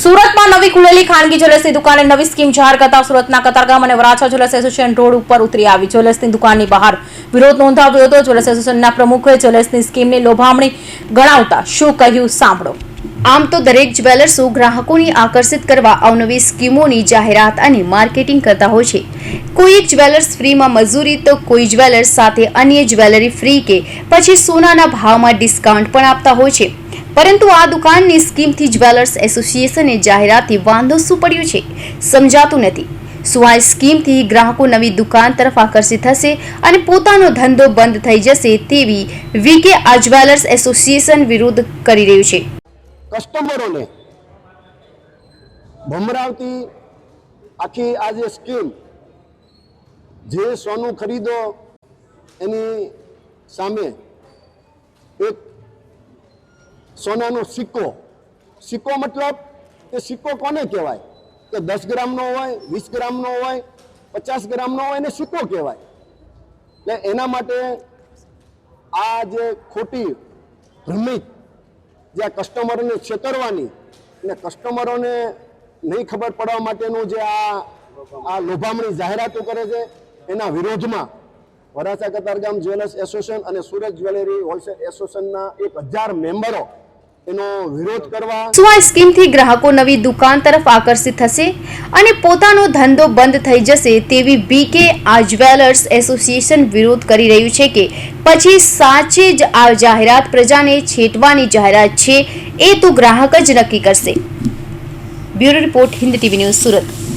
સુરતમાં નવી ખુલેલી ખાનગી જ્વેલર્સની દુકાને નવી સ્કીમ જાહેર કરતા સુરતના કતારગામ અને વરાછા જ્વેલર્સ એસોસિએશન રોડ ઉપર ઉતરી આવી. જ્વેલર્સની દુકાનની બહાર વિરોધ નોંધાવ્યો હતો. જ્વેલર્સ એસોસિએશનના પ્રમુખે જ્વેલર્સની સ્કીમની લોભામણી ગણાવતા શું કહ્યું સાંભળો. આમ તો દરેક જ્વેલર્સો ગ્રાહકોને આકર્ષિત કરવા અવનવી સ્કીમોની જાહેરાત અને માર્કેટિંગ કરતા હોય છે. કોઈ એક જ્વેલર્સ ફ્રીમાં મજૂરી તો કોઈ જ્વેલર્સ સાથે અન્ય જ્વેલરી ફ્રી કે પછી સોનાના ભાવમાં ડિસ્કાઉન્ટ પણ આપતા હોય છે. પરંતુ આ દુકાનની સ્કીમથી જ્વેલર્સ એસોસિએશને જાહેરાતથી વાંધો શું પડ્યો છે. સમજાતું નથી. શું આ સ્કીમથી ગ્રાહકો નવી દુકાન તરફ આકર્ષિત થશે અને પોતાનો ધંધો બંધ થઈ જશે તેવી વીકે આ જ્વેલર્સ એસોસિએશન વિરુદ્ધ કરી રહ્યું છે. કસ્ટમરોને ભમરાવતી આખી આ જે સ્કીમ, જે સોનું ખરીદો એની સામે એક સોનાનો સિક્કો. સિક્કો મતલબ એ સિક્કો કોને કહેવાય? કે દસ ગ્રામનો હોય, વીસ ગ્રામનો હોય, પચાસ ગ્રામનો હોય એને સિક્કો કહેવાય. એટલે એના માટે આ જે ખોટી ભ્રમિત જે આ કસ્ટમરોને છેતરવાની અને કસ્ટમરોને નહીં ખબર પડવા માટેનું જે આ આ લોભામણી જાહેરાતો કરે છે, એના વિરોધમાં વરાછા કતારગામ જ્વેલર્સ એસોસિએશન અને સુરત જ્વેલરી હોલસેલ એસોસિએશનના એક હજાર મેમ્બરો ગ્રાહકો નવી દુકાન તરફ આકર્ષિત થશે અને પોતાનો ધંધો બંધ થઈ જશે તેવી બીકે આ જ્વેલર્સ એસોસિએશન વિરોધ કરી રહ્યું છે કે પછી સાચે જ આ જાહેરાત પ્રજાને છેટવાની જાહેરાત છે એ તો ગ્રાહક જ નક્કી કરશે. Bureau report, Hind TV news Surat.